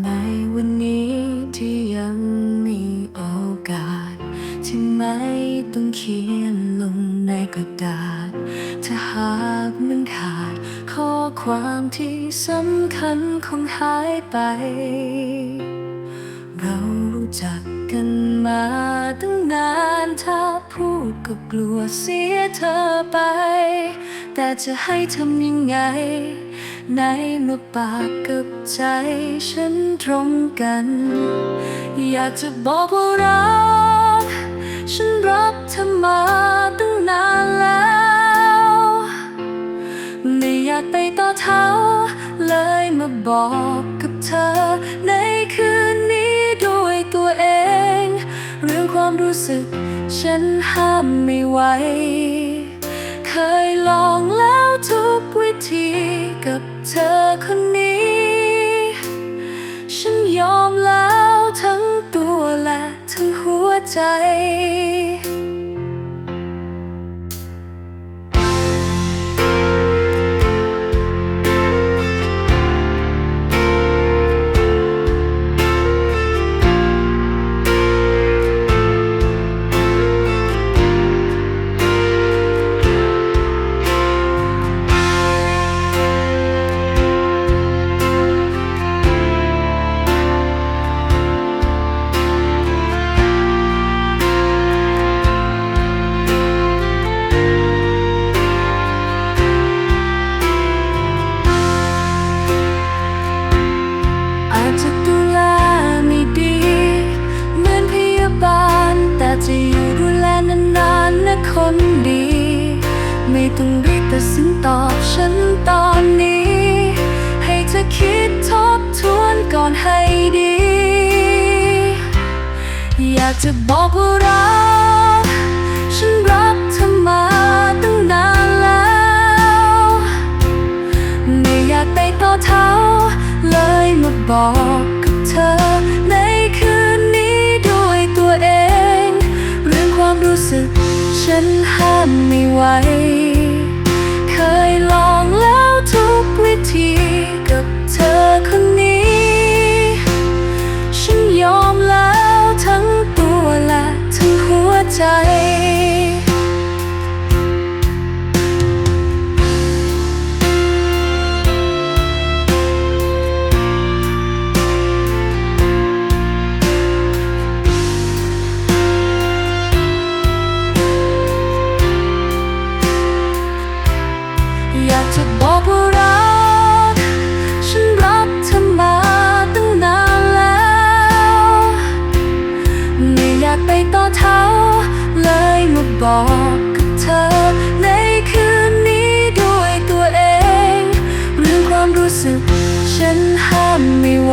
ในวันนี้ที่ยังมีโอกาส ที่ไม่ต้องเขียนลงในกระดาษ ถ้าหากมันขาด ข้อความที่สำคัญคงหายไป เรารู้จักกันมาตั้งนาน ถ้าพูดก็กลัวเสียเธอไป แต่จะให้ทำยังไง ในเมื่อปากกับใจฉันตรงกัน อยากจะบอกว่ารัก ฉันรักเธอมาตั้งนานแล้ว ไม่อยากไปต่อเท้า เลยมาบอกกับเธอในคืนนี้ด้วยตัวเอง เรื่องความรู้สึก ฉันห้ามไม่ไหว เคยลองแล้วทุกวิธีกับเธอคนนี้ ฉันยอมแล้วทั้งตัวและทั้งหัวใจากจะบอกว่ารัก ฉันรักเธอมาตั้งนานแล้ว ไม่อยากไปต่อเท้า เลยมาบอกกับเธอ ในคืนนี้ด้วยตัวเอง เรื่องความรู้สึก ฉันห้ามไม่ไหว บอกกับเธอ ในคืนนี้ด้วยตัวเองเรื่องความรู้สึก ฉันห้ามไม่ไหว